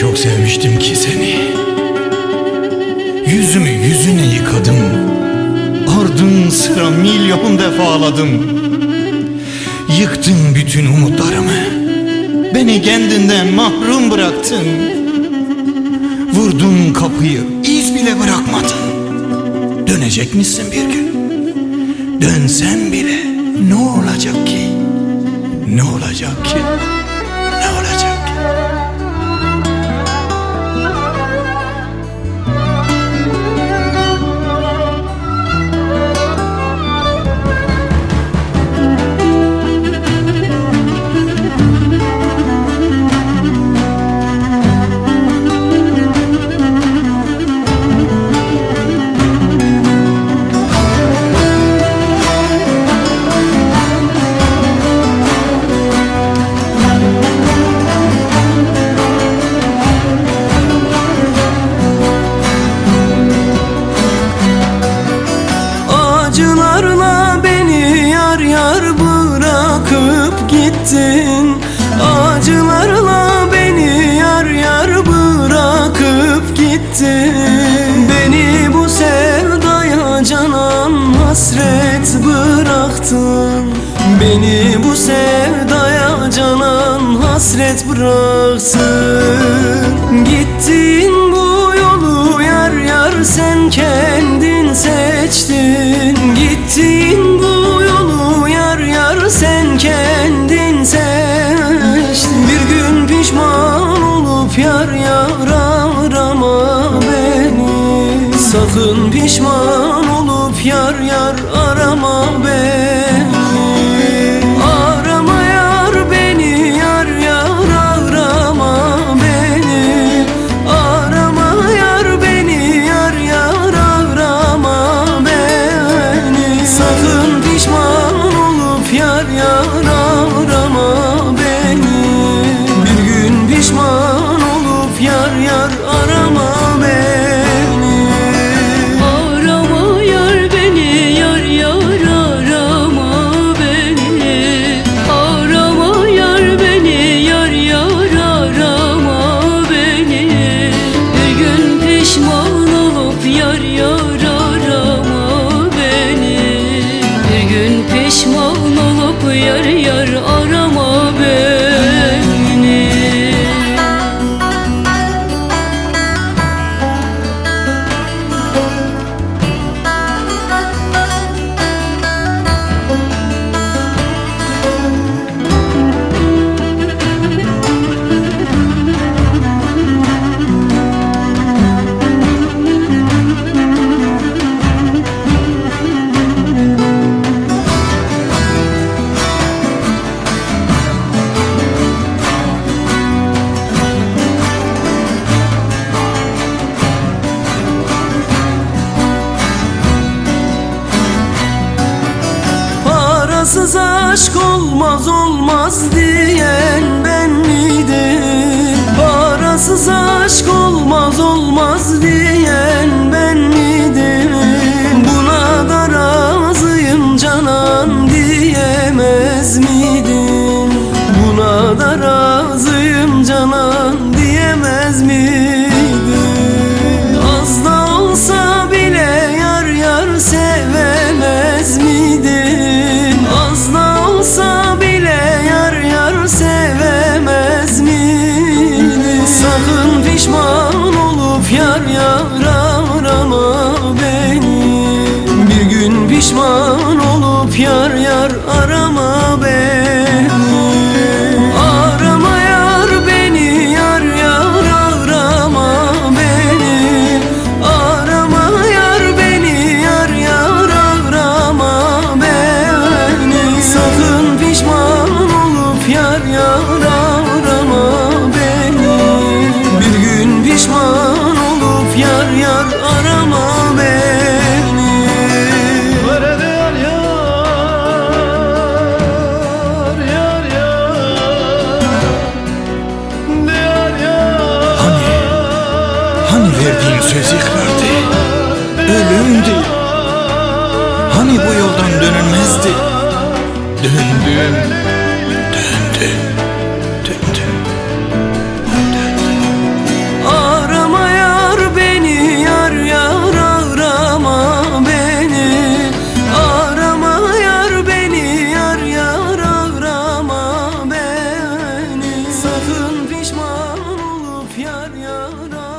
Çok sevmiştim ki seni Yüzümü yüzüne yıkadım Ardın sıra milyon defaladım Yıktın bütün umutlarımı Beni kendinden mahrum bıraktın Vurdun kapıyı iz bile bırakmadın Dönecek misin bir gün? Dönsen bile ne olacak ki? Ne olacak ki? Gittin Acılarla beni yar yar bırakıp gittin. Beni bu sevdaya canan hasret bıraktın. Beni bu sevdaya canan hasret bıraktın pişman olup yar yar arama beni pişman olup yar yar Parasız aşk olmaz olmaz diyen ben miydim? Parasız aşk olmaz olmaz diyen ben miydim? Buna da razıyım canan diyemez miydin? Buna da razıyım canan diyemez miydin? Olup Sevdiğim söz yıkardı. Ölümdü. Hani bu yoldan dönülmezdi? Döndüm. Döndüm. Döndüm. döndüm. Arama yar beni yar yar arama beni Arama yar beni yar yar arama beni Sakın pişman olup yar yar